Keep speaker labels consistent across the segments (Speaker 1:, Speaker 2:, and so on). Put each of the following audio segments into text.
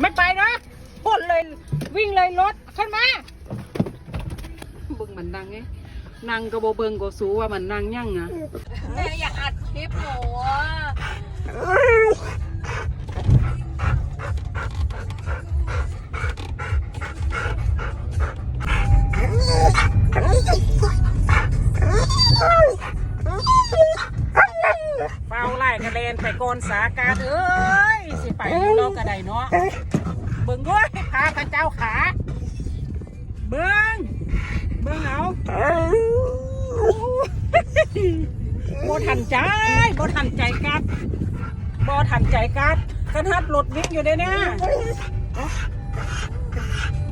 Speaker 1: ไม่ไปนะพ่นเลยวิ่งเลยรถขึ้นมาเบิ่งมันดังไงนางกระโบเบิงก็สูว่ามันนางยั่งอะ
Speaker 2: ล่
Speaker 1: กระเลนไปโกนสากาเอ้ยสิไปอยู่โลกกระไดเนาะเบิ่งด้วยพาพระเจ้าขาเบิ่งเบิ่งเอาบ่ทันใจบ่ทันใจกัดบ่ทันใจกัดกันฮัดรถวิ่งอยู่เด้เนี่ย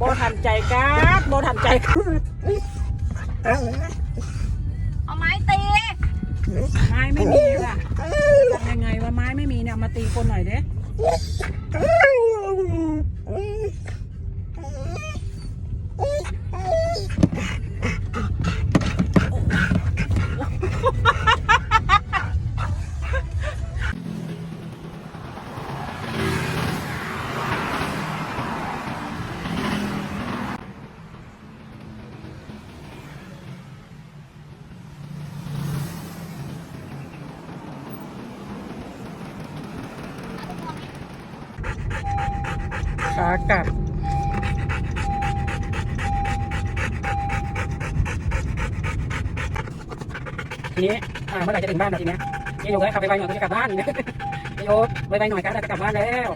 Speaker 1: บ่ทันใจกัดบ่ทันใจกัด
Speaker 2: เอาไม้ตี
Speaker 1: ไม้ไม่มีล่ะ ทำยังไม้ไม่มีเนี่ยมาตีคนหน่อยเด้ ขากลับทีนี้อ่าเมื่อไหร่จะถึงบ้านนะทีเนี้ยพี่โยกให้ขับไปไปหน่อยก็จะกลับบ้านนี่นะพี่โยกไปไปหน่อยก็จะกลับบ้านแล้ว